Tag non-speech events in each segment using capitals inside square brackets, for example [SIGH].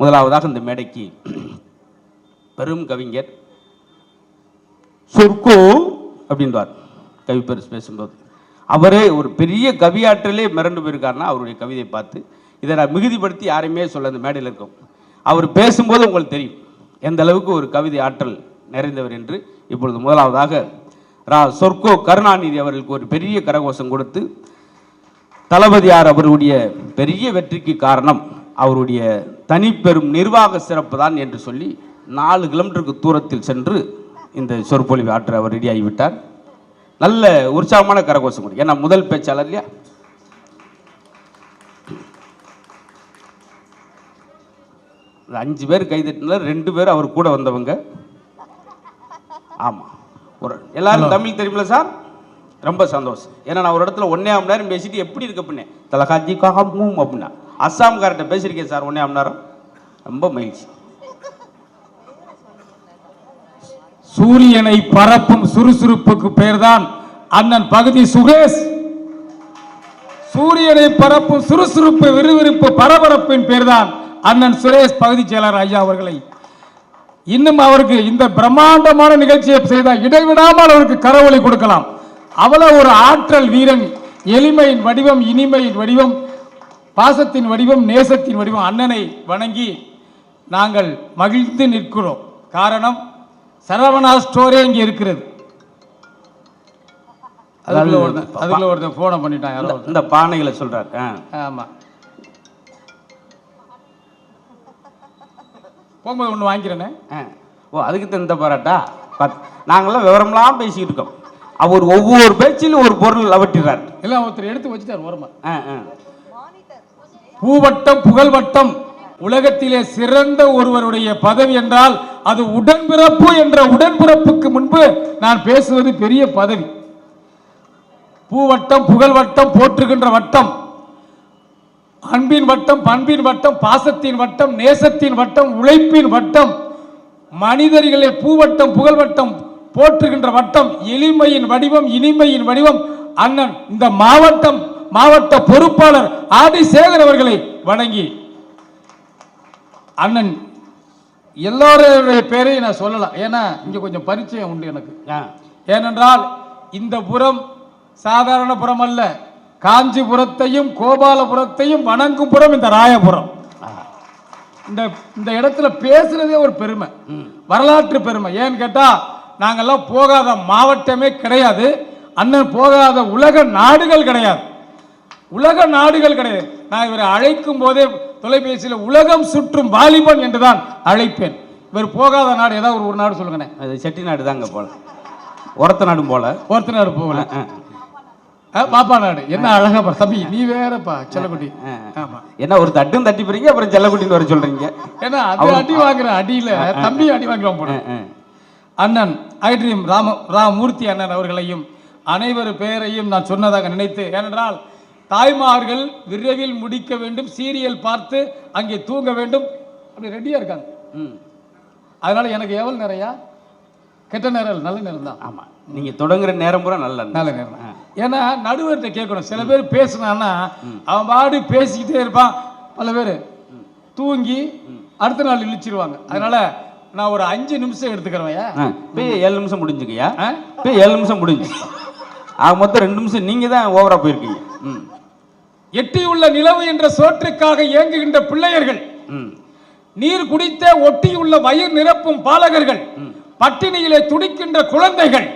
முதலாவதாக இந்த மேடைக்கு பெரும் கவிஞர் சொர்க்கோ? அப்படின்றார். கவிப்பரிசு பேசும்போது. அவரே ஒரு பெரிய கவியாற்றலே மிரண்டு போயிருக்காருன்னா அவருடைய கவிதையை பார்த்து இதை நான் மிகுதிப்படுத்தி யாரையுமே சொல்ல அந்த மேடையில் இருக்கும். அவர் பேசும்போது உங்களுக்கு தெரியும். எந்த அளவுக்கு ஒரு கவிதை ஆற்றல் நிறைந்தவர் என்று இப்பொழுது முதலாவதாக ரா. சொர்க்கோ கருணாநிதி அவர்களுக்கு ஒரு பெரிய கரகோஷம் கொடுத்து தளபதியார் அவருடைய பெரிய வெற்றிக்கு காரணம் அவருடைய தனிப்பெரும் நிர்வாக சிறப்பு தான் என்று சொல்லி நாலு கிலோமீட்டருக்கு தூரத்தில் சென்று இந்த சொற்பொழிவு ஆற்ற அவர் ரெடியாகிவிட்டார் நல்ல உற்சாகமான கரகோஷம் கொடு. ஏன்னா முதல் பேச்சாளர் இல்லையா? அஞ்சு பேர் கைதட்டினால ரெண்டு பேர் அவர் கூட வந்தவங்க. ஆமாம் ஒரு எல்லாரும் தமிழ் தெரியுமில்ல சார்? ரொம்ப சந்தோஷம். ஏன்னா நான் ஒரு இடத்துல ஒன்னே மணி நேரம் பேசிட்டு எப்படி இருக்க பண்ணேன் தலகாஜி காமும் அப்படின்னா. அஸ்ஸாம்கார்ட்ட பேசியிருக்கேன் சார் ஒன்னே மணி நேரம். ரொம்ப மகிழ்ச்சி. சூரியனை பரப்பும் சுறுசுறுப்புக்கு பெயர்தான் அண்ணன் பகுதி சுகேஷ். சூரியனை பரப்பும் சுறுசுறுப்பு விறுவிறுப்பு பரபரப்பின் பேர்தான் அண்ணன் சுரேஷ் பகுதி செயலர் ஐயா அவர்களை. இன்னும் அவருக்கு இந்த பிரம்மாண்டமான நிகழ்ச்சியை செய்தால் இடைவிடாமல் அவருக்கு கரவொலி கொடுக்கலாம். அவ்வளவு ஒரு ஆற்றல் வீரன் எளிமையின் வடிவம் இனிமையின் வடிவம் பாசத்தின் வடிவம் நேசத்தின் வடிவம் அண்ணனை வணங்கி நாங்கள் மகிழ்ந்து நிற்கிறோம். காரணம் சரவணா ஸ்டோரே இங்கே இருக்கிறது. அதுக்குள்ள ஒருத்தன் அதுக்குள்ள ஒருத்தன் ஃபோனை பண்ணிட்டான் யாரோ இந்த- பானைகளை சொல்றாரு. ஆ. ஆமா. போகும்போது ஒன்று வாங்கிக்கிறேனே. ஓ அதுக்கு இந்த பாராட்டா? பாத் நாங்களாம் விவரம்லாம் பேசிக்கிட்டு இருக்கோம். அவர் ஒவ்வொரு பேச்சிலும் ஒரு பொருள் அவட்டிறார் எல்லாம் ஒருத்தர் எடுத்து வச்சுட்டார் ஓரமா. ஆ ஆ. பூவட்டம் புகழ்வட்டம். உலகத்திலே சிறந்த ஒருவருடைய பதவி என்றால் அது உடன்பிறப்பு என்ற உடன்பிறப்புக்கு முன்பு நான் பேசுவது பெரிய பதவி. பூவட்டம் புகழ்வட்டம் போற்றுகின்ற வட்டம். அன்பின் வட்டம் பண்பின் வட்டம் பாசத்தின் வட்டம் நேசத்தின் வட்டம் உழைப்பின் வட்டம். மனிதர்களை பூவட்டம் புகழ்வட்டம் போற்றுகின்ற வட்டம் எளிமையின் வடிவம் இனிமையின் வடிவம். அண்ணன் இந்த மாவட்டம் மாவட்ட பொறுப்பாளர் ஆதி சேகர் அவர்களை வணங்கி அண்ணன் எல்லாருடைய பேரையும் நான் சொல்லலாம். ஏன்னா இங்க கொஞ்சம் பரிச்சயம் உண்டு எனக்கு. ஏனென்றால் இந்த புறம் சாதாரண புறம் அல்ல. காஞ்சிபுரத்தையும் கோபாலபுரத்தையும் வணங்கும் புறம் இந்த ராயபுரம். இந்த இந்த இடத்துல பேசுறதே ஒரு பெருமை. வரலாற்று பெருமை. ஏன்னு கேட்டா நாங்கெல்லாம் போகாத மாவட்டமே கிடையாது. அண்ணன் போகாத உலக நாடுகள் கிடையாது. உலக நாடுகள் கிடையாது. நான் இவரை அழைக்கும் போதே தொலைபேசியில் உலகம் சுற்றும் வாலிபன் என்றுதான் அழைப்பேன். இவர் போகாத நாடு ஏதாவது ஒரு ஒரு நாடு சொல்லுங்கண்ணே. அது செட்டிநாடு தாங்க போல. ஒரத்த நாடும் போல. ஒருத்த நாடு போகல. பாப்பா நாடு. என்ன அழகா பா தம்பி நீ வேறப்பா செல்லக்குட்டி. ஆமா. என்ன ஒரு தட்டும் தட்டி போறீங்க அப்புறம் செல்லக்குட்டின்னு வர சொல்றீங்க? ஏன்னா அது அடி வாங்குற அடியில தம்பி அடி ஆ, ஆ. அண்ணன் ஐட்ரீம் ராம ராமூர்த்தி அண்ணன் அவர்களையும் அனைவர் பெயரையும் நான் சொன்னதாக நினைத்து ஏனென்றால் தாய்மார்கள் விரைவில் முடிக்க வேண்டும் சீரியல் பார்த்து அங்கே தூங்க வேண்டும். அப்படி ரெடியா இருக்காங்க. ம். அதனால எனக்கு எவ்வளவு நிறையா கெட்ட நேரம் நல்ல நேரம் தான். ஆமா. நீங்க தொடங்குற நேரம் பூரா நல்ல நேரம். நல்ல நேரம். ஏன்னா நடுவர்கிட்ட கேட்கணும். சில பேர் பேசுனான்னா அவன் பாடு பேசிக்கிட்டே இருப்பான். பல பேர். தூங்கி அடுத்த நாள் இழிச்சிருவாங்க. அதனால நான் ஒரு அஞ்சு நிமிஷம் எடுத்துக்கிறேன் ஆ, இப்பயே ஏழு நிமிஷம் முடிஞ்சுக்கய்யா? இப்போ ஏழு நிமிஷம் முடிஞ்சு. ஆக மொத்தம் ரெண்டு நிமிஷம் நீங்க தான் ஓவரா போயிருக்கீங்க. ம். எட்டியுள்ள நிலவு என்ற சோற்றுக்காக இயங்குகின்ற பிள்ளையர்கள். நீர் குடித்த ஒட்டியுள்ள வயிறு நிரப்பும் பாலகர்கள். பட்டினியிலே துடிக்கின்ற குழந்தைகள்.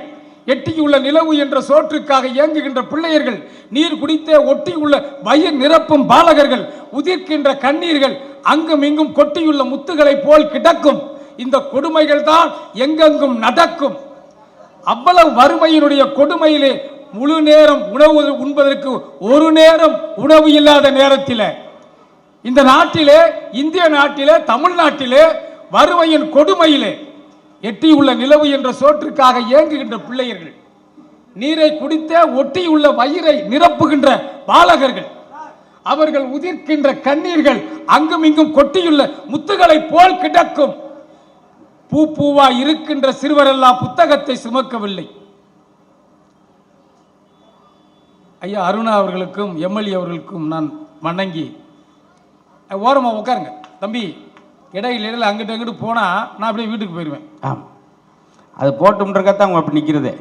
எட்டியுள்ள நிலவு என்ற சோற்றுக்காக இயங்குகின்ற பிள்ளையர்கள். நீர் குடித்த ஒட்டியுள்ள வயிறு நிரப்பும் பாலகர்கள். உதிர்க்கின்ற கண்ணீர்கள் அங்கும் இங்கும் கொட்டியுள்ள முத்துகளை போல் கிடக்கும். இந்த கொடுமைகள் தான் எங்கெங்கும் நடக்கும். அவ்வளவு வறுமையினுடைய கொடுமையிலே முழு நேரம் உணவு உண்பதற்கு ஒரு நேரம் உணவு இல்லாத நேரத்தில். இந்த நாட்டிலே இந்திய நாட்டிலே தமிழ்நாட்டிலே வறுமையின் கொடுமையிலே எட்டியுள்ள நிலவு என்ற சோற்றுக்காக இயங்குகின்ற பிள்ளையர்கள் நீரை குடித்த ஒட்டியுள்ள வயிறை நிரப்புகின்ற பாலகர்கள் அவர்கள் உதிர்க்கின்ற கண்ணீர்கள் அங்கும் இங்கும் கொட்டியுள்ள முத்துகளைப் போல் கிடக்கும். பூ பூவா இருக்கின்ற சிறுவரெல்லாம் புத்தகத்தை சுமக்கவில்லை. ஐயா அருணா அவர்களுக்கும் எம்எல்ஏ அவர்களுக்கும் நான் வணங்கி ஓரமாக உட்காருங்க தம்பி இடையில இடையில அங்கிட்டு அங்கிட்டு போனா நான் அப்படியே வீட்டுக்கு போயிடுவேன் ஆமாம் அது போட்டும்ன்றக்கத்தான் அவங்க அப்படி நிற்கிறதே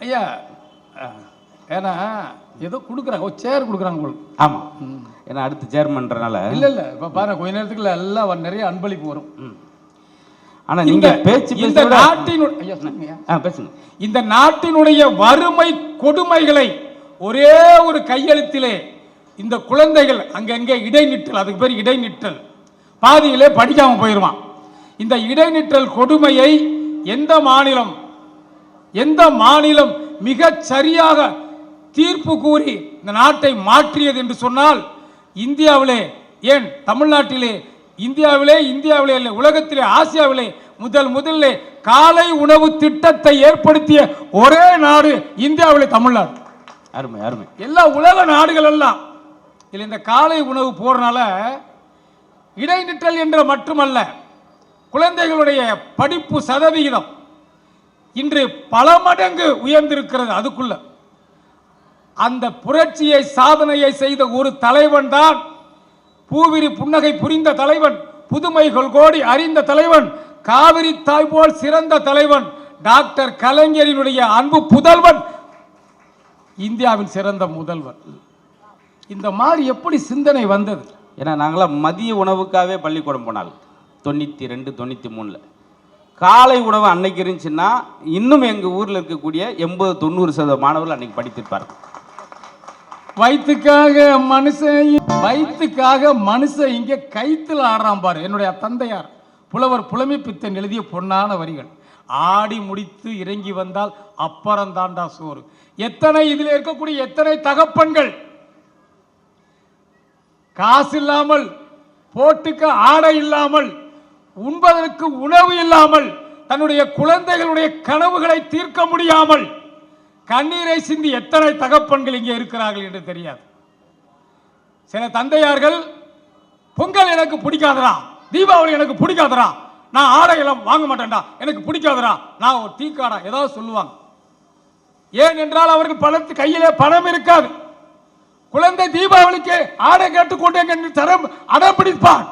ஐயா ஏன்னா ஏதோ கொடுக்குறாங்க ஒரு சேர் கொடுக்குறாங்க போல. ஆமாம் ஏன்னா அடுத்து சேர்மன்றனால இல்ல இல்ல இப்ப பாருங்க கொஞ்ச நேரத்துக்குள்ள எல்லாம் நிறைய அன்பளிப்பு வரும். ஆனால் இந்த நீங்கள் பேச்சு இந்த பேச நாட்டின் ஐயா சொல்லுங்க ஆ பேசுங்க. இந்த நாட்டினுடைய வறுமை கொடுமைகளை ஒரே ஒரு கையெழுத்திலே இந்த குழந்தைகள் அங்கங்கே இடைநிற்றல் அதுக்கு பேர் இடைநிற்றல். பாதியிலே படிக்காம போயிடுவான் இந்த இடைநிற்றல் கொடுமையை எந்த மாநிலம் எந்த மாநிலம் மிகச் சரியாக தீர்ப்பு கூறி இந்த நாட்டை மாற்றியது என்று சொன்னால் இந்தியாவிலே ஏன் தமிழ்நாட்டிலே இந்தியாவிலே இந்தியாவிலே இல்லை உலகத்திலே ஆசியாவிலே முதல் முதல்ல காலை உணவு திட்டத்தை ஏற்படுத்திய ஒரே நாடு இந்தியாவிலே தமிழ்நாடு. அருமை அருமை. எல்லா உலக நாடுகள் எல்லாம் இதில் இந்த காலை உணவு போறனால இடைநிற்றல் என்ற மட்டுமல்ல குழந்தைகளுடைய படிப்பு சதவிகிதம் இன்று பல மடங்கு உயர்ந்திருக்கிறது அதுக்குள்ள. அந்த புரட்சியை சாதனையை செய்த ஒரு தலைவன் தான் பூவிரி புன்னகை புரிந்த தலைவன் புதுமைகள் கோடி அறிந்த தலைவன் காவிரி தாய் போல் சிறந்த தலைவன் டாக்டர் கலைஞரினுடைய அன்பு புதல்வன் இந்தியாவின் சிறந்த முதல்வர். இந்த மாதிரி எப்படி சிந்தனை வந்தது? ஏன்னா நாங்களாம் மதிய உணவுக்காகவே பள்ளிக்கூடம் போனால் தொண்ணூற்றி ரெண்டு தொண்ணூற்றி மூணில் காலை உணவு அன்னைக்கு இருந்துச்சுன்னா இன்னும் எங்கள் ஊரில் இருக்கக்கூடிய எண்பது தொண்ணூறு சதவீத மாணவர்கள் அன்னைக்கு படித்திருப்பார்கள். வயிற்றுக்காக மனுஷன் வயிற்றுக்காக மனுஷன் இங்கே கைத்தில் ஆடுறான் பாரு. என்னுடைய தந்தையார் புலவர் புலமை பித்தன் எழுதிய பொன்னான வரிகள். ஆடி முடித்து இறங்கி வந்தால் அப்புறம் தாண்டா சோறு. எத்தனை இதில் இருக்கக்கூடிய எத்தனை தகப்பன்கள்? காசு இல்லாமல் போட்டுக்க ஆடை இல்லாமல் உண்பதற்கு உணவு இல்லாமல் தன்னுடைய குழந்தைகளுடைய கனவுகளை தீர்க்க முடியாமல் கண்ணீரை சிந்தி எத்தனை தகப்பன்கள் இங்கே இருக்கிறார்கள் என்று தெரியாது. சில தந்தையார்கள் பொங்கல் எனக்கு பிடிக்காதரா தீபாவளி எனக்கு பிடிக்காதரா நான் ஆடையெல்லாம் வாங்க மாட்டேன்டா எனக்கு பிடிக்காதரா நான் ஒரு டீக்காடா ஏதாவது சொல்லுவாங்க. ஏன் என்றால் அவர்கள் பணத்து கையிலே பணம் இருக்காது. குழந்தை தீபாவளிக்கு ஆடை கேட்டுக்கொண்டேன் என்று தரம் அடம்பிடிப்பான்.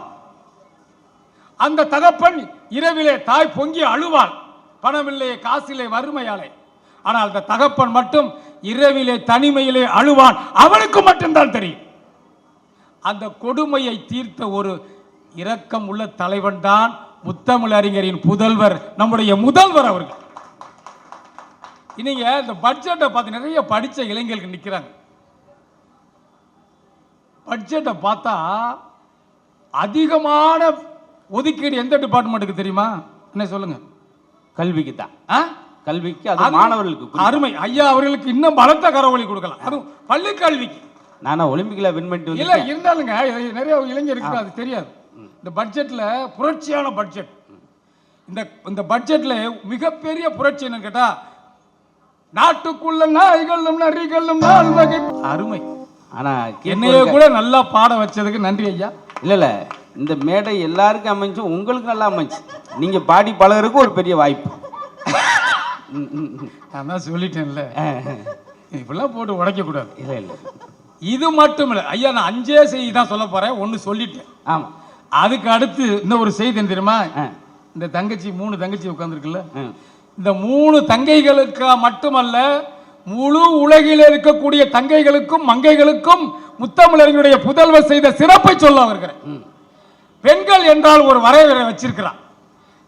அந்த தகப்பன் இரவிலே தாய் பொங்கி அழுவாள். பணமில்லையே காசிலே வறுமையாலே. ஆனால் அந்த தகப்பன் மட்டும் இரவிலே தனிமையிலே அழுவான். அவனுக்கு மட்டும்தான் தெரியும். அந்த கொடுமையை தீர்த்த ஒரு இரக்கம் உள்ள தலைவன் தான் முத்தமிழ் அறிஞரின் புதல்வர் நம்முடைய முதல்வர் அவர்கள். இன்னைக்கு இந்த பட்ஜெட்டை பார்த்து நிறைய படிச்ச இளைஞர்கள் நிற்கிறாங்க பட்ஜெட்டை பார்த்தா அதிகமான ஒதுக்கீடு எந்த டிபார்ட்மெண்ட்டுக்கு தெரியுமா? என்ன சொல்லுங்க? கல்விக்கு தான் ஆ? கல்விக்கு அது மாணவர்களுக்கு அருமை. ஐயா அவர்களுக்கு இன்னும் பலத்த கரவொலி கொடுக்கலாம். அதுவும் பள்ளி கல்விக்கு. நானா ஒலிம்பிக்கில் வின் பண்ணிட்டு இல்ல இருந்தாலுங்க நிறைய இளைஞருக்கு அது தெரியாது. இந்த பட்ஜெட்ல புரட்சியான பட்ஜெட். இந்த இந்த பட்ஜெட்ல மிகப்பெரிய புரட்சி என்னன்னு கேட்டா நாட்டுக்குள்ள நாய்களும் நரிகளும் நால் வகை அருமை. ஆனால் என்னைய கூட நல்லா பாட வச்சதுக்கு நன்றி ஐயா. இல்லை இல்லை. இந்த மேடை எல்லாருக்கும் அமைஞ்சு உங்களுக்கு நல்லா அமைஞ்சு. நீங்கள் பாடி பழகுறதுக்கு ஒரு பெரிய வாய்ப்பு. [LAUGHS] நான் தான் சொல்லிட்டேன்ல. இப்படிலாம் போட்டு உடைக்க கூடாது. இல்லை இல்லை. இது மட்டும் இல்லை. ஐயா நான் அஞ்சே செய்தி தான் சொல்ல போறேன். ஒன்னு சொல்லிட்டேன். ஆமாம் அதுக்கு அடுத்து இன்னும் ஒரு செய்தி என்ன தெரியுமா? இந்த தங்கச்சி மூணு தங்கச்சி உட்காந்துருக்குல்ல இந்த மூணு தங்கைகளுக்கு மட்டுமல்ல முழு உலகில் இருக்கக்கூடிய தங்கைகளுக்கும் மங்கைகளுக்கும் முத்தமிழறிஞருடைய புதல்வர் செய்த சிறப்பை சொல்ல வருகிறேன். பெண்கள் என்றால் ஒரு வரையறை வச்சிருக்கிறான்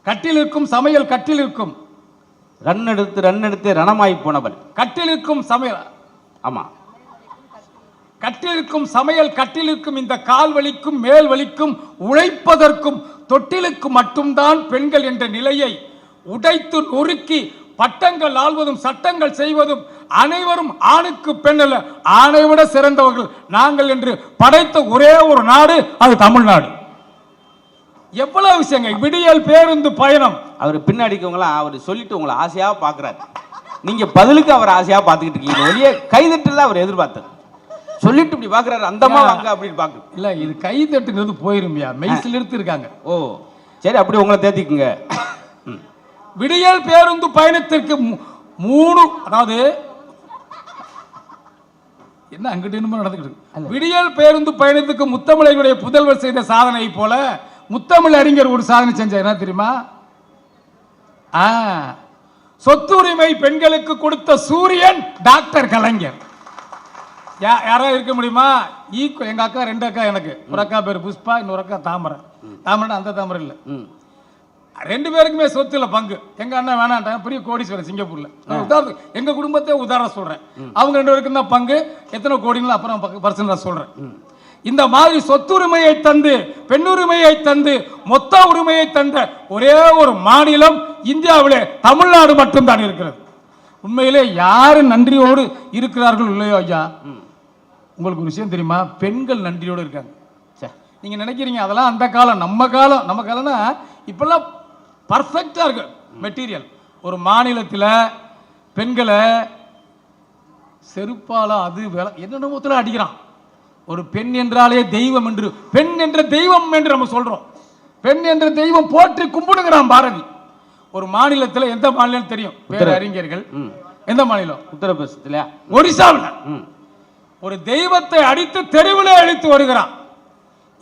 கட்டிலிருக்கும் சமையல் கட்டிலிருக்கும் ரன் எடுத்து ரன் எடுத்து ரணமாய் போனவள் கட்டிலிருக்கும் சமையல். ஆமாம் கட்டிலிருக்கும் சமையல் கட்டிலிருக்கும் இந்த கால் வலிக்கும் மேல் வலிக்கும் உழைப்பதற்கும் தொட்டிலுக்கு மட்டும்தான் பெண்கள் என்ற நிலையை உடைத்து நொறுக்கி பட்டங்கள் ஆள்வதும் சட்டங்கள் செய்வதும் அனைவரும் ஆணுக்கு பெண் அல்ல. ஆணை விட சிறந்தவர்கள் நாங்கள் என்று படைத்த ஒரே ஒரு நாடு அது தமிழ்நாடு. எவ்வளவு விஷயங்க? விடியல் பேருந்து பயணம். அவர் பின்னாடிக்கவங்களாம் அவர் சொல்லிட்டு உங்களை ஆசையாக பார்க்குறாரு நீங்கள் பதிலுக்கு அவர் ஆசையாக பார்த்துக்கிட்டு இருக்கீங்க. வெளியே கைதட்டல அவர் எதிர்பார்த்தார். சொல்லிட்டு இப்படி பார்க்குறாரு அந்தம்மா வாங்க அப்படின்னு பார்க்குது இல்ல இது கை தட்டுங்கிறது போயிருமியா? மெய்சில் எடுத்து இருக்காங்க. ஓ சரி அப்படி உங்களை தேத்திக்குங்க. விடியல் பேருந்து பயணத்திற்கு மூணு அதாவது என்ன அங்கிட்டு என்னமோ நடந்துக்கிட்டு. விடியல் பேருந்து பயணத்துக்கு முத்தமிழர்களுடைய புதல்வர் செய்த சாதனை போல முத்தமிழ் அறிஞர் ஒரு சாதனை செஞ்சார். என்ன தெரியுமா? ஆ சொத்துரிமை பெண்களுக்கு கொடுத்த சூரியன் டாக்டர் கலைஞர். யாராவது இருக்க முடியுமா? ஈக்குவல் எங்க அக்கா ரெண்டு அக்கா எனக்கு. ஒரு அக்கா பேர் புஷ்பா இன்னொரு அக்கா தாமரை. தாமரை அந்த தாமரை இல்லை. ரெண்டு பேருக்குமே சொத்துல பங்கு. எங்க அண்ணன் வேணான்ட்டாங்க. பெரிய கோடீஸ்வரன் சிங்கப்பூர்ல. உதாரணத்துக்கு எங்க குடும்பத்தை உதாரணம் சொல்றேன். அவங்க ரெண்டு பேருக்கும் தான் பங்கு. எத்தனை கோடிங்களோ அப்புறம் பர்சன் நான் சொல்றேன். இந்த மாதிரி சொத்துரிமையை தந்து பெண்ணுரிமையை தந்து மொத்த உரிமையை தந்த ஒரே ஒரு மாநிலம் இந்தியாவிலே தமிழ்நாடு மட்டும்தான் இருக்கிறது. உண்மையிலே யாரு நன்றியோடு இருக்கிறார்கள் இல்லையோ ஐயா? உங்களுக்கு ஒரு விஷயம் தெரியுமா? பெண்கள் நன்றியோடு இருக்காங்க. சே. நீங்க நினைக்கிறீங்க அதெல்லாம் அந்த காலம் நம்ம காலம் நம்ம காலம்னா இப்பெல்லாம் பர்ஃபெக்டா இருக்கு மெட்டீரியல் ஒரு மாநிலத்தில் பெண்களை செருப்பால அது வேலை என்னென்னமோத்துல அடிக்கிறான். ஒரு பெண் என்றாலே தெய்வம் என்று பெண் என்ற தெய்வம் என்று நம்ம சொல்றோம். பெண் என்ற தெய்வம் போற்றி கும்பிடுங்கிறான் பாரதி. ஒரு மாநிலத்தில் எந்த மாநிலம் தெரியும்? பேர் அறிஞர்கள் எந்த மாநிலம்? உத்தரப்பிரதேசத்துலையா ஒரிசாவில். ஒரு தெய்வத்தை அடித்து தெருவிலே அழித்து வருகிறான்.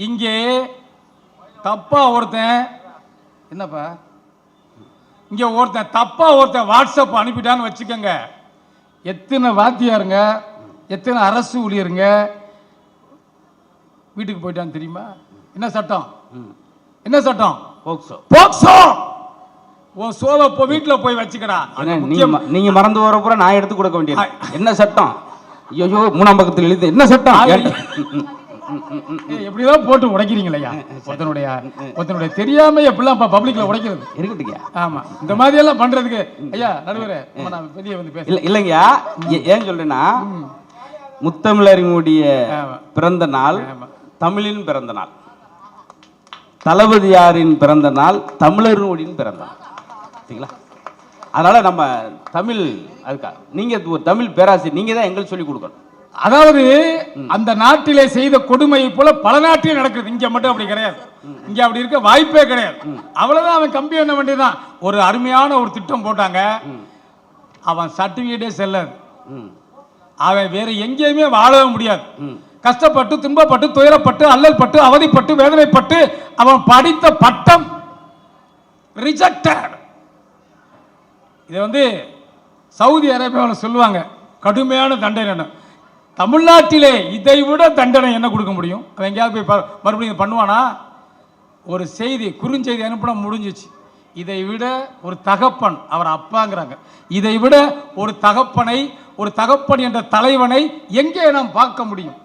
இங்கே தப்பா ஒருத்தன் என்னப்பா? இங்க ஒருத்தன் தப்பா ஒருத்தன் வாட்ஸ்அப் அனுப்பிட்டான்னு வச்சுக்கோங்க. எத்தனை வாத்தியாருங்க? எத்தனை அரசு ஊழியருங்க? வீட்டுக்கு போயிட்டான்னு தெரியுமா? என்ன சட்டம்? என்ன சட்டம்? போக்சோ. போக்சோ! உன் சோவை இப்போ வீட்டில் போய் வச்சுக்கடா. நீங்க மறந்து வர நான் எடுத்து கொடுக்க வேண்டியது. என்ன சட்டம்? ஐயோ மூணாம் பக்கத்தில் எழுதி என்ன சட்டம்? எப்படிதான் போட்டு உடைக்கிறீங்களா ஒருத்தனுடைய ஒருத்தனுடைய தெரியாம எப்படிலாம் பப்ளிக்ல உடைக்கிறது? இருக்கட்டுங்க ஆமா. இந்த மாதிரி எல்லாம் பண்றதுக்கு ஐயா நடுவரே நான் பெரிய வந்து பேச இல்ல இல்லைங்கய்யா ஏன் சொல்றேன்னா முத்தமிழறிஞருடைய ஆமா. பிறந்த நாள். தமிழின் பிறந்த நாள். தளபதியாரின் பிறந்த நாள் தமிழர்களுடைய பிறந்த நாள். சரிங்களா? அதனால நம்ம தமிழ் அதுக்கா நீங்க ஒரு தமிழ் பேராசிரியர் நீங்க தான் எங்களுக்கு சொல்லி கொடுக்கணும். அதாவது அந்த நாட்டிலே செய்த கொடுமையை போல பல நாட்டிலே நடக்குது. இங்க மட்டும் அப்படி கிடையாது. இங்க அப்படி இருக்க வாய்ப்பே கிடையாது. அவ்வளவுதான் அவன் கம்பி பண்ண வேண்டியதுதான் ஒரு அருமையான ஒரு திட்டம் போட்டாங்க. அவன் சர்டிபிகேட்டே செல்லாது. அவன் வேற எங்கேயுமே வாழவே முடியாது. கஷ்டப்பட்டு துன்பப்பட்டு துயரப்பட்டு அல்லல் பட்டு அவதிப்பட்டு வேதனைப்பட்டு அவன் படித்த பட்டம் ரிஜெக்டட் இதை வந்து சவுதி அரேபியாவில் சொல்லுவாங்க. கடுமையான தண்டனை தமிழ்நாட்டிலே இதை விட தண்டனை என்ன கொடுக்க முடியும்? அவன் எங்கேயாவது போய் மறுபடியும் பண்ணுவானா? ஒரு செய்தி குறுஞ்செய்தி அனுப்பினா முடிஞ்சிச்சு. இதை விட ஒரு தகப்பன் அவர் அப்பாங்கிறாங்க. இதை விட ஒரு தகப்பனை ஒரு தகப்பன் என்ற தலைவனை எங்கே நாம் பார்க்க முடியும்?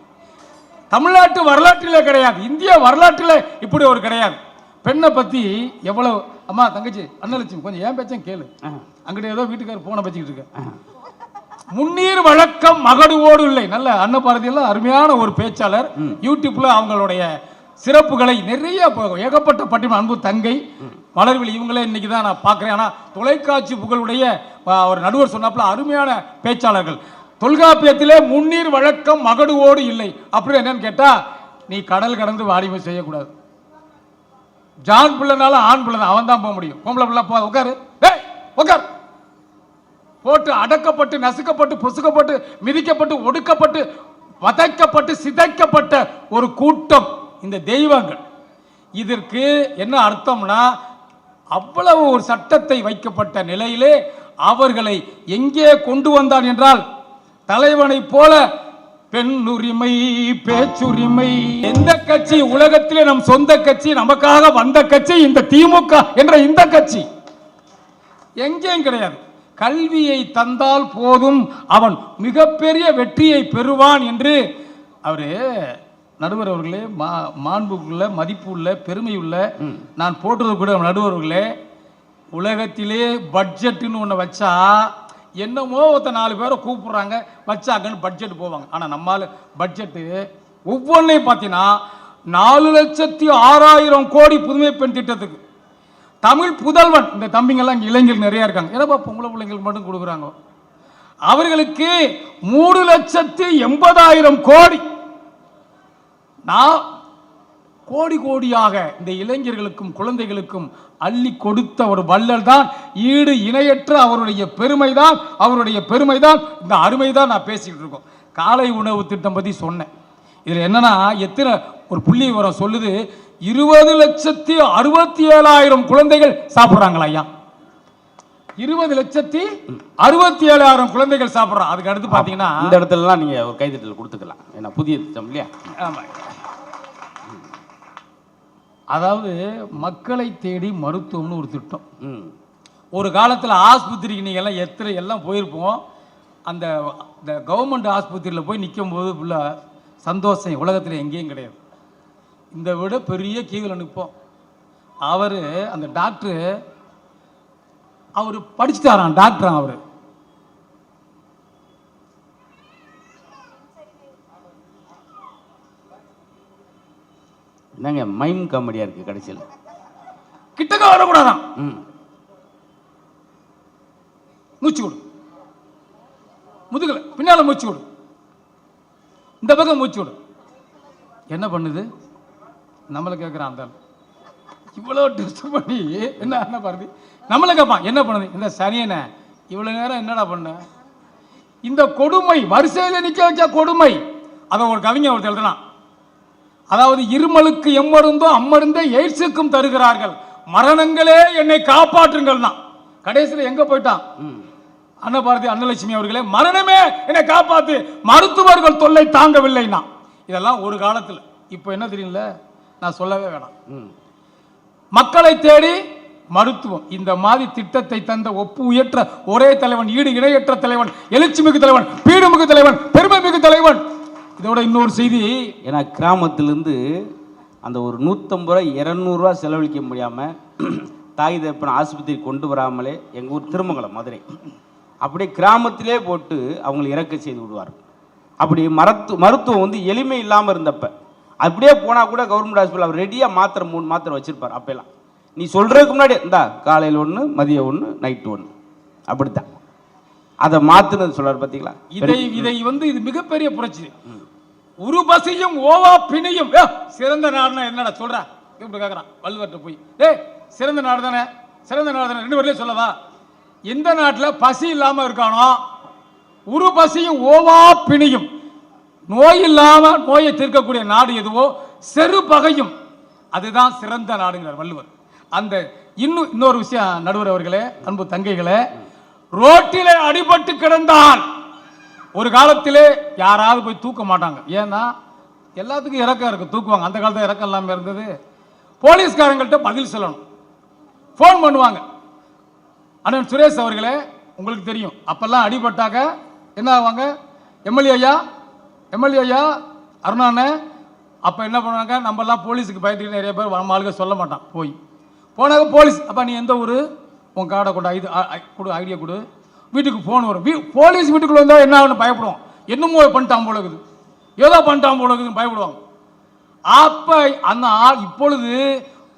தமிழ்நாட்டு வரலாற்றிலே கிடையாது. இந்திய வரலாற்றிலே இப்படி ஒரு கிடையாது. பெண்ணை பத்தி எவ்வளவு அம்மா தங்கச்சி அண்ணலட்சுமி கொஞ்சம் ஏன் பேச்சும் கேளு. அங்கிட்ட ஏதோ வீட்டுக்காரர் போனை வச்சுக்கிட்டு இருக்க முன்னீர் வழக்கம் மகடுவோடு இல்லை. நல்ல அன்னபாரதி எல்லாம் அருமையான ஒரு பேச்சாளர். யூடியூப்ல அவங்களுடைய சிறப்புகளை நிறைய ஏகப்பட்ட பட்டிமன்ற அன்பு தங்கை மலர்விழி இவங்களே இன்னைக்கு தான் நான் பார்க்குறேன். ஆனால் தொலைக்காட்சி புகழுடைய ஒரு நடுவர் சொன்னாப்புல அருமையான பேச்சாளர்கள். தொல்காப்பியத்திலே முன்னீர் வழக்கம் மகடுவோடு இல்லை. அப்படி என்னன்னு கேட்டா நீ கடல் கடந்து வாடிமை செய்யக்கூடாது. ஜான் பிள்ளைனால ஆண் பிள்ளை தான் அவன் தான் போக முடியும். பொம்பளை பிள்ளை போ உட்காரு டேய் உட்கார் போட்டு அடக்கப்பட்டு நசுக்கப்பட்டு பொசுக்கப்பட்டு மிதிக்கப்பட்டு ஒடுக்கப்பட்டு வதைக்கப்பட்டு சிதைக்கப்பட்ட ஒரு கூட்டம் இந்த தெய்வங்கள். இதற்கு என்ன அர்த்தம்னா அவ்வளவு ஒரு சட்டத்தை வைக்கப்பட்ட நிலையிலே அவர்களை எங்கே கொண்டு வந்தான் என்றால் தலைவனை போல பெண்ணுரிமை பேச்சுரிமை. எந்த கட்சி? உலகத்திலே நம் சொந்த கட்சி நமக்காக வந்த கட்சி இந்த திமுக என்ற இந்த கட்சி. எங்கேயும் கிடையாது. கல்வியை தந்தால் போதும். அவன் மிகப்பெரிய வெற்றியை பெறுவான் என்று அவரு நடுவர் அவர்களே மா மாண்புக்குள்ள மதிப்பு உள்ள பெருமை உள்ள நான் போட்டது கூட நடுவர் அவர்களே உலகத்திலே பட்ஜெட்டுன்னு ஒன்று வச்சா என்னமோ ஒருத்த நாலு பேரை கூப்பிட்றாங்க வச்சாங்கன்னு பட்ஜெட் போவாங்க. ஆனால் நம்மால் பட்ஜெட்டு ஒவ்வொன்றையும் பார்த்தீங்கன்னா நாலு லட்சத்தி ஆறாயிரம் கோடி புதுமை பெண் திட்டத்துக்கு. தமிழ் புதல்வன் இந்த தம்பிங்கெல்லாம் இங்கே இளைஞர்கள் நிறையா இருக்காங்க. ஏன்னா பொம்பளை பிள்ளைங்களுக்கு மட்டும் கொடுக்குறாங்க. அவர்களுக்கு மூணு லட்சத்தி எண்பதாயிரம் கோடி. நான் கோடி கோடியாக இந்த இளைஞர்களுக்கும் குழந்தைகளுக்கும் அள்ளி கொடுத்த ஒரு வள்ளல் தான். ஈடு இணையற்ற அவருடைய பெருமை தான் அவருடைய பெருமை தான் இந்த அருமை தான் நான் பேசிக்கிட்டு இருக்கோம். காலை உணவு திட்டம் பற்றி சொன்னேன். இதில் என்னன்னா எத்தனை ஒரு புள்ளி விவரம் சொல்லுது. இருபது லட்சத்தி அறுபத்தி ஏழாயிரம் குழந்தைகள் சாப்பிட்றாங்களா ஐயா? இருபது லட்சத்தி அறுபத்தி ஏழாயிரம் குழந்தைகள் சாப்பிட்றான் அதுக்கு அடுத்து பார்த்தீங்கன்னா இந்த இடத்துலலாம் நீங்க ஒரு கைதட்டல் கொடுத்துக்கலாம். ஏன்னா புதிய திட்டம் இல்லையா? ஆமா. அதாவது மக்களை தேடி மருத்துவம்னு ஒரு திட்டம். ம். ஒரு காலத்தில் ஆஸ்பத்திரிக்கு நீங்கள் எல்லாம் எத்தனை எல்லாம் போயிருப்போம். அந்த இந்த கவர்மெண்ட் ஆஸ்பத்திரியில் போய் நிற்கும் போது உள்ள சந்தோஷம் உலகத்தில் எங்கேயும் கிடையாது. இந்த விட பெரிய கீவில் நிற்போம் அவர் அந்த டாக்டரு அவர் படிச்சுட்டாராம் டாக்டர் அவர். என்னங்க மைம் காமெடியா இருக்கு கடைசியில்? கிட்டக்க வரக்கூடாதான். ம். மூச்சு விடு முதுகல பின்னால மூச்சு விடு இந்த பக்கம் மூச்சு விடு என்ன பண்ணுது? நம்மளை கேட்குறான் அந்த. இவ்வளோ டெஸ்ட் பண்ணி என்ன என்ன பாருது நம்மளை கேட்பான் என்ன பண்ணுது? இந்த சனியனை இவ்வளோ நேரம் என்னடா பண்ண? இந்த கொடுமை வரிசையில் நிற்க வச்ச கொடுமை அதை ஒரு கவிஞர் ஒருத்தர் எழுதுனான் அதாவது இருமலுக்கு எம்மருந்தோ அம்மருந்தே எய்ட்ஸுக்கும் தருகிறார்கள். மரணங்களே என்னை காப்பாற்றுங்கள் தான். கடைசியில் எங்க போயிட்டான்? ம். அன்னபாரதி அன்னலட்சுமி அவர்களே மரணமே என்னை காப்பாத்து. மருத்துவர்கள் தொல்லை தாங்கவில்லைன்னா இதெல்லாம் ஒரு காலத்தில். இப்போ என்ன தெரியல நான் சொல்லவே வேணாம். மக்களை தேடி மருத்துவம். இந்த மாதிரி திட்டத்தை தந்த ஒப்பு உயற்ற ஒரே தலைவன் ஈடு இணையற்ற தலைவன் எழுச்சிமிகு தலைவன் பீடுமிகு தலைவன் பெருமைமிகு தலைவன் இதோட இன்னொரு செய்தி. ஏன்னா கிராமத்திலேருந்து அந்த ஒரு நூற்றம்பது ரூபா இரநூறுவா செலவழிக்க முடியாமல் தாய் தகப்பன் ஆஸ்பத்திரி கொண்டு வராமலே எங்கள் ஊர் திருமங்கலம் மதுரை. அப்படியே கிராமத்திலே போட்டு அவங்களை இறக்க செய்து விடுவார். அப்படி மருத்து மருத்துவம் வந்து எளிமை இல்லாமல் இருந்தப்ப அப்படியே போனால் கூட கவர்மெண்ட் ஹாஸ்பிட்டல் அவர் ரெடியாக மாத்திரை மூணு மாத்திரை வச்சுருப்பார் அப்போல்லாம். நீ சொல்கிறதுக்கு முன்னாடி இந்தா காலையில் ஒன்று மதியம் ஒன்று நைட்டு ஒன்று அப்படித்தான். அதை மாற்றுனது சொல்கிறார் பார்த்தீங்களா இதை இதை வந்து இது மிகப்பெரிய புரட்சி. உரு பசியும் ஓவா பிணியும். ஏ, சிறந்த நாடுனா என்னடா சொல்ற? இப்படி கேட்கறான் வள்ளுவர்கிட்ட போய். டேய் சிறந்த நாடு தானே? சிறந்த நாடு தானே? ரெண்டு பேர்லயும் சொல்லவா? எந்த நாட்டில் பசி இல்லாம இருக்கானோ உரு பசியும் ஓவா பிணியும். நோய் இல்லாம நோயை தீர்க்கக்கூடிய நாடு எதுவோ? செரு பகையும். அதுதான் சிறந்த நாடுங்கிறார் வள்ளுவர். அந்த இன்னும் இன்னொரு விஷயம் நடுவர் அவர்களே அன்பு தங்கைகளே. ரோட்டிலே அடிபட்டு கிடந்தான் ஒரு காலத்திலே யாராவது போய் தூக்க மாட்டாங்க. ஏன்னா எல்லாத்துக்கும் இறக்கம் இருக்கு. தூக்குவாங்க. அந்த காலத்தில் இறக்கம் இல்லாமல் இருந்தது. போலீஸ்காரங்கள்ட்ட பதில் சொல்லணும். ஃபோன் பண்ணுவாங்க. அண்ணன் சுரேஷ் அவர்களே உங்களுக்கு தெரியும். அப்பெல்லாம் அடிபட்டாக்க என்ன ஆவாங்க? எம்எல்ஏ ஐயா எம்எல்ஏ ஐயா அருணாண்ணே அப்போ என்ன பண்ணுவாங்க? நம்மலாம் போலீஸுக்கு பயந்துட்டு நிறைய பேர் நம்ம ஆளுங்க சொல்ல மாட்டான். போய். போனாக்க போலீஸ். அப்போ நீ எந்த ஊர்? உன் கார்டை கொண்டு ஐடி கொடு ஐடியா கொடு. வீட்டுக்கு ஃபோன் வரும். வீ போலீஸ் வீட்டுக்குள்ள வந்தால் என்ன ஆகுன்னு பயப்படுவோம். என்னமோ பண்ணிட்டான் போல இருக்குது. ஏதோ பண்ணிட்டான் போல இருக்குதுன்னு பயப்படுவாங்க அப்ப அந்த ஆள் இப்பொழுது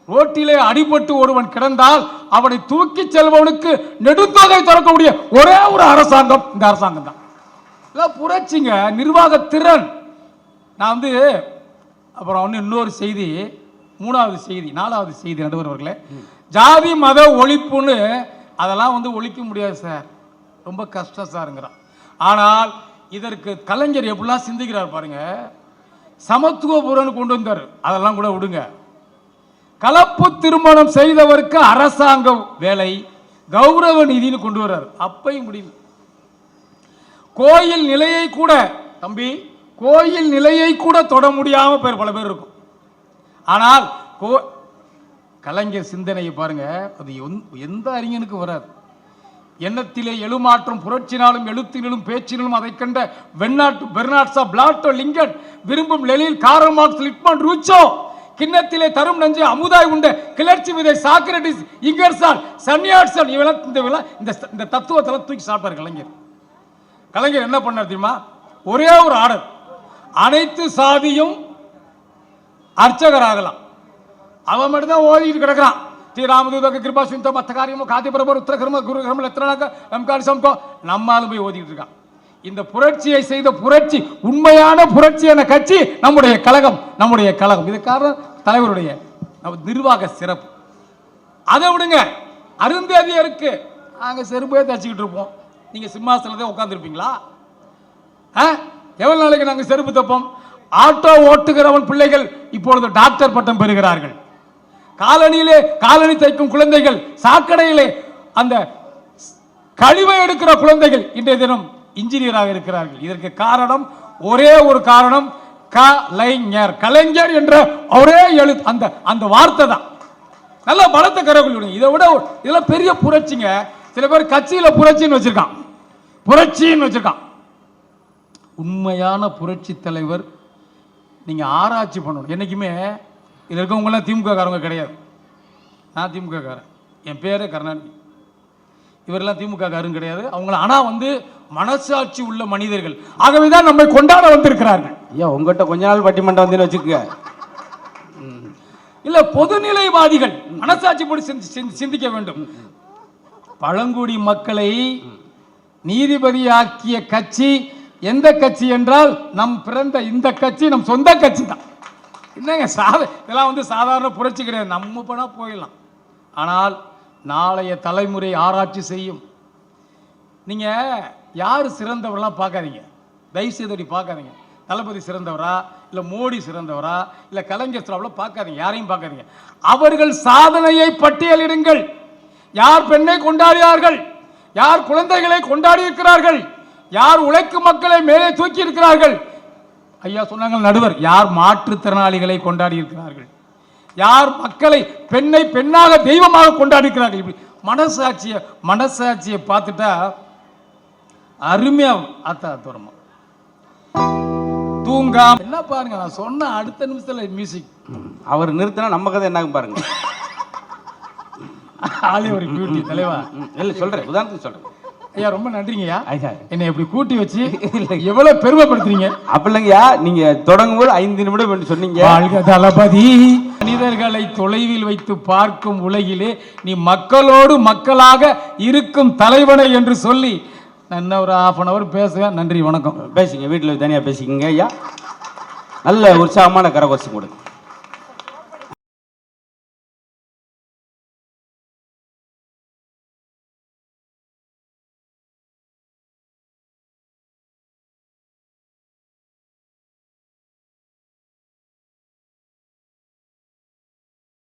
ரோட்டிலே அடிபட்டு ஒருவன் கிடந்தால் அவனை தூக்கி செல்பவனுக்கு நெடுந்தொகை தரக்கூடிய ஒரே ஒரு அரசாங்கம் இந்த அரசாங்கம் தான். இதெல்லாம் புரட்சிங்க நிர்வாக திறன். நான் வந்து அப்புறம் ஒன்று இன்னொரு செய்தி மூணாவது செய்தி நாலாவது செய்தி நடுவர் அவர்களே. ஜாதி மத ஒழிப்புன்னு அதெல்லாம் வந்து ஒழிக்க முடியாது சார். ரொம்ப கஷ்டம் சாருங்கிறான். ஆனால் இதற்கு கலைஞர் எப்படிலாம் சிந்திக்கிறார் பாருங்க. சமத்துவபுரம்னு கொண்டு வந்தார். அதெல்லாம் கூட விடுங்க. கலப்பு திருமணம் செய்தவருக்கு அரசாங்க வேலை கௌரவ நிதின்னு கொண்டு வர்றார். அப்பையும் முடியல. கோயில் நிலையை கூட தம்பி கோயில் நிலையை கூட தொட முடியாம பேர் பல பேர் இருக்கும். ஆனால் கோ கலைஞர் சிந்தனையை பாருங்க. அது எந்த அறிஞனுக்கு வராது. எண்ணத்திலே எழுமாற்றம் புரட்சினாலும் எழுத்தினிலும் பேச்சினிலும் அதை கண்ட வெண்ணாட்டு பெர்னாட்ஸா பிளாட்டோ லிங்கன் விரும்பும் லெலில் காரல் லிட்மன் ரூச்சோ கிண்ணத்திலே தரும் நஞ்சை அமுதாய் உண்ட கிளர்ச்சி விதை சாக்ரட்டிஸ் இங்கர்சால் சன்னியாட்சன் இவெல்லாம் இந்த இவெல்லாம் இந்த இந்த தத்துவத்தெல்லாம் தூக்கி சாப்பிட்டார் கலைஞர். கலைஞர் என்ன பண்ணார் தெரியுமா? ஒரே ஒரு ஆர்டர். அனைத்து சாதியும் அர்ச்சகராகலாம். அவன் மட்டும்தான் ஓதிக்கிட்டு கிடக்கிறான் கிடக்குறான். ஸ்ரீ கிருபா சுந்த மத்த காரியமும் காதி பிரபர் உத்தர கிரம குரு கிரம லத்திரனாக்க சம்கோ நம்மாலும் போய் ஓதிட்டு இருக்கான். இந்த புரட்சியை செய்த புரட்சி உண்மையான புரட்சி என கட்சி நம்முடைய கழகம் நம்முடைய கழகம். இது காரணம் தலைவருடைய நம்ம நிர்வாக சிறப்பு. அதை விடுங்க. அருந்தேதியருக்கு நாங்கள் செருப்பே தச்சுக்கிட்டு இருப்போம். நீங்கள் சிம்மாசனத்தை உட்காந்துருப்பீங்களா ஆ? எவ்வளோ நாளைக்கு நாங்கள் செருப்பு தப்போம்? ஆட்டோ ஓட்டுகிறவன் பிள்ளைகள் இப்பொழுது டாக்டர் பட்டம் பெறுகிறார்கள். காலனியிலே காலனி தைக்கும் குழந்தைகள் சாக்கடையிலே அந்த கழிவை எடுக்கிற குழந்தைகள் இன்றைய தினம் இன்ஜினியராக இருக்கிறார்கள். இதற்கு காரணம் ஒரே ஒரு காரணம் கலைஞர். கலைஞர் என்ற ஒரே எழு அந்த அந்த வார்த்தை தான். நல்ல பலத்த கரகுள் இதை விட இதெல்லாம் பெரிய புரட்சிங்க. சில பேர் கட்சியில் புரட்சின்னு வச்சிருக்கான். புரட்சின்னு வச்சிருக்கான். உண்மையான புரட்சி தலைவர் நீங்கள் ஆராய்ச்சி பண்ணணும். என்னைக்குமே இதில் இருக்கவங்களாம் திமுக காரங்க கிடையாது. நான் திமுக காரன் என் பேரே கருணாநிதி. இவரெல்லாம் திமுக காரும் கிடையாது. அவங்கள ஆனா வந்து மனசாட்சி உள்ள மனிதர்கள். ஆகவே தான் நம்மை கொண்டாட வந்திருக்கிறார்கள். ஐயா உங்ககிட்ட கொஞ்ச நாள் பட்டிமன்றம் வந்து வச்சுக்கோங்க. இல்ல பொதுநிலைவாதிகள் மனசாட்சிப்படி சிந்தி- சிந்தி- சிந்திக்க வேண்டும். பழங்குடி மக்களை நீதிபதியாக்கிய கட்சி எந்த கட்சி என்றால் நம் பிறந்த இந்த கட்சி நம் சொந்த கட்சி தான். என்னங்க சாத இதெல்லாம் வந்து சாதாரண புரட்சி கிடையாது. நம்ம போனா போயிடலாம். ஆனால் நாளைய தலைமுறை ஆராய்ச்சி செய்யும். நீங்க யார் சிறந்தவரெலாம் பார்க்காதீங்க. தயவு செய்து அப்படி பார்க்காதீங்க. தளபதி சிறந்தவரா இல்லை மோடி சிறந்தவரா இல்லை கலைஞர் சிறந்தவரா பார்க்காதீங்க. யாரையும் பார்க்காதீங்க. அவர்கள் சாதனையை பட்டியலிடுங்கள். யார் பெண்ணை கொண்டாடினார்கள்? யார் குழந்தைகளை கொண்டாடி இருக்கிறார்கள் யார் உழைக்கும் மக்களை மேலே தூக்கி இருக்கிறார்கள் ஐயா சொன்னாங்க நடுவர் யார் மாற்றுத்திறனாளிகளை கொண்டாடி இருக்கிறார்கள் யார் மக்களை பெண்ணை பெண்ணாக தெய்வமாக கொண்டாடி இருக்கிறார்கள் இப்படி மனசாட்சியை மனசாட்சியை பார்த்துட்டா அருமையா ஆத்தா தூரமா. தூங்காம என்ன பாருங்க நான் சொன்ன அடுத்த நிமிஷத்துல மியூசிக் அவர் நிறுத்தினா நம்ம கதை என்ன பாருங்க. ஆளே ஒரு பியூட்டி தலைவா. இல்ல சொல்றேன். உதாரணத்துக்கு சொல்றேன். ஐயா ரொம்ப நன்றிங்கய்யா. ஐயா. என்னை இப்படி கூட்டி வச்சு எவ்வளவு பெருமைப்படுத்துறீங்க? அப்படில்லங்கய்யா நீங்க தொடங்கும் போது ஐந்து நிமிடம் சொன்னீங்க. வாழ்க தளபதி. மனிதர்களை தொலைவில் வைத்து பார்க்கும் உலகிலே நீ மக்களோடு மக்களாக இருக்கும் தலைவனை என்று சொல்லி நான் ஒரு ஹாஃப் அன் அவர் பேசுவேன் நன்றி வணக்கம். பேசிங்க வீட்டில் தனியாக பேசிக்கங்க ஐயா. நல்ல உற்சாகமான கரகோஷம் கொடுங்க.